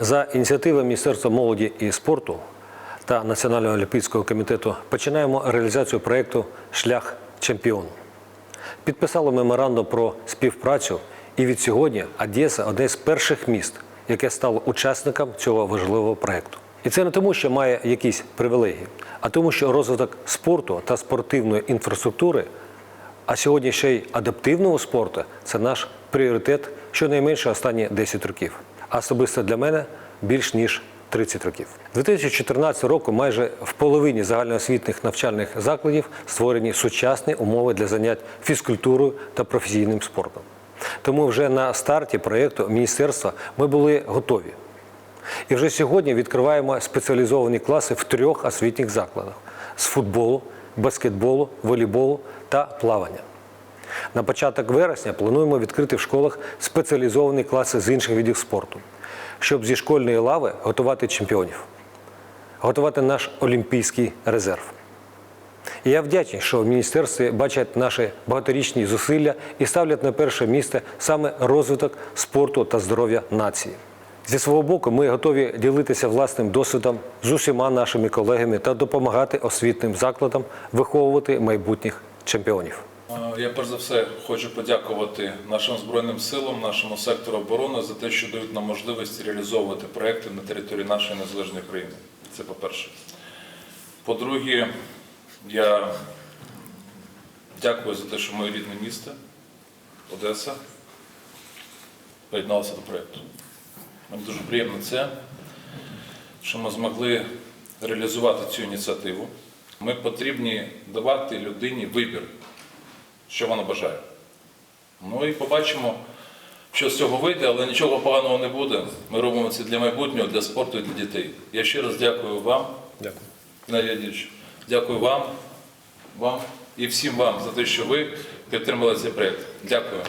За ініціативи Міністерства молоді і спорту та Національного олімпійського комітету починаємо реалізацію проєкту Шлях чемпіону. Підписали меморандум про співпрацю, і від сьогодні Одеса одне з перших міст, яке стало учасником цього важливого проєкту. І це не тому, що має якісь привілегії, а тому, що розвиток спорту та спортивної інфраструктури, а сьогодні ще й адаптивного спорту це наш пріоритет щонайменше останні 10 років. Особисто для мене більш ніж 30 років. 2014 року майже в половині загальноосвітніх навчальних закладів створені сучасні умови для занять фізкультурою та професійним спортом. Тому вже на старті проєкту міністерства ми були готові. І вже сьогодні відкриваємо спеціалізовані класи в трьох освітніх закладах: з футболу, баскетболу, волейболу та плавання. На початок вересня плануємо відкрити в школах спеціалізовані класи з інших видів спорту, щоб зі школьної лави готувати чемпіонів, готувати наш олімпійський резерв. І я вдячний, що в міністерстві бачать наші багаторічні зусилля і ставлять на перше місце саме розвиток спорту та здоров'я нації. Зі свого боку, ми готові ділитися власним досвідом з усіма нашими колегами та допомагати освітним закладам виховувати майбутніх чемпіонів. Я перш за все хочу подякувати нашим збройним силам, нашому сектору оборони за те, що дають нам можливість реалізовувати проекти на території нашої незалежної країни. Це по-перше. По-друге, я дякую за те, що моє рідне місто, Одеса, приєдналося до проєкту. Мені дуже приємно це, що ми змогли реалізувати цю ініціативу. Ми потрібні давати людині вибір що вона бажає. Ну і побачимо, що з цього вийде, але нічого поганого не буде. Ми робимо це для майбутнього, для спорту і для дітей. Я ще раз дякую вам, Дякую. Геннадій Дякую вам, вам і всім вам за те, що ви підтримали цей проєкт. Дякую.